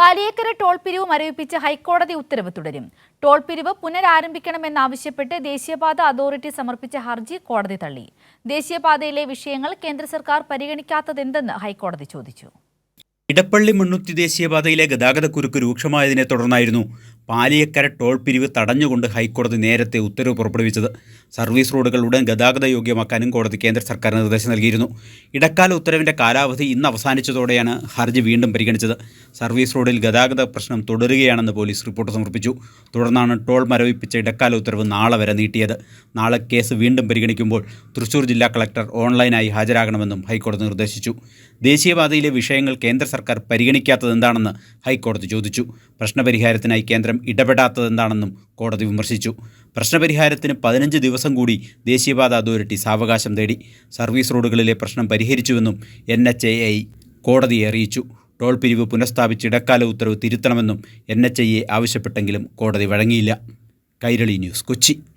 Paliyekkara toll പിരിവ് മരവിപ്പിച്ച് ഹൈക്കോടതി ഉത്തരവ് തുടരും. ടോൾ പിരിവ് പുനരാരംഭിക്കണമെന്നാവശ്യപ്പെട്ട് ദേശീയപാത അതോറിറ്റി സമർപ്പിച്ച ഹർജി കോടതി തള്ളി. ദേശീയപാതയിലെ വിഷയങ്ങൾ കേന്ദ്ര സർക്കാർ പരിഗണിക്കാത്തതെന്തെന്ന് ഹൈക്കോടതി ചോദിച്ചു. ഇടപ്പള്ളി മണ്ണുത്തി ദേശീയപാതയിലെ ഗതാഗതക്കുരുക്ക് രൂക്ഷമായതിനെ തുടർന്നായിരുന്നു പാലിയക്കര ടോൾ പിരിവ് തടഞ്ഞുകൊണ്ട് ഹൈക്കോടതി നേരത്തെ ഉത്തരവ് പുറപ്പെടുവിച്ചത്. സർവീസ് റോഡുകൾ ഉടൻ ഗതാഗത യോഗ്യമാക്കാനും കോടതി കേന്ദ്ര സർക്കാർ നിർദ്ദേശം നൽകിയിരുന്നു. ഇടക്കാല ഉത്തരവിന്റെ കാലാവധി ഇന്ന് അവസാനിച്ചതോടെയാണ് ഹർജി വീണ്ടും പരിഗണിച്ചത്. സർവീസ് റോഡിൽ ഗതാഗത പ്രശ്നം തുടരുകയാണെന്ന് പോലീസ് റിപ്പോർട്ട് സമർപ്പിച്ചു. തുടർന്നാണ് ടോൾ മരവിപ്പിച്ച ഇടക്കാല ഉത്തരവ് നാളെ വരെ നീട്ടിയത്. നാളെ കേസ് വീണ്ടും പരിഗണിക്കുമ്പോൾ തൃശൂർ ജില്ലാ കളക്ടർ ഓൺലൈനായി ഹാജരാകണമെന്നും ഹൈക്കോടതി നിർദ്ദേശിച്ചു. ദേശീയപാതയിലെ വിഷയങ്ങൾ കേന്ദ്ര സർക്കാർ പരിഗണിക്കാത്തത് എന്താണെന്ന് ഹൈക്കോടതി ചോദിച്ചു. പ്രശ്നപരിഹാരത്തിനായി കേന്ദ്രം ഇടപെടാത്തത് എന്താണെന്നും കോടതി വിമർശിച്ചു. പ്രശ്നപരിഹാരത്തിന് പതിനഞ്ച് ദിവസം കൂടി ദേശീയപാത അതോറിറ്റി സാവകാശം തേടി സർവീസ് റോഡുകളിലെ പ്രശ്നം പരിഹരിച്ചുവെന്നും എൻ എച്ച് എ കോടതിയെ അറിയിച്ചു. ടോൾ പിരിവ് പുനഃസ്ഥാപിച്ച് ഇടക്കാല ഉത്തരവ് തിരുത്തണമെന്നും എൻ എച്ച് ഐ എ ആവശ്യപ്പെട്ടെങ്കിലും കോടതി വഴങ്ങിയില്ല. കൈരളി ന്യൂസ് കൊച്ചി.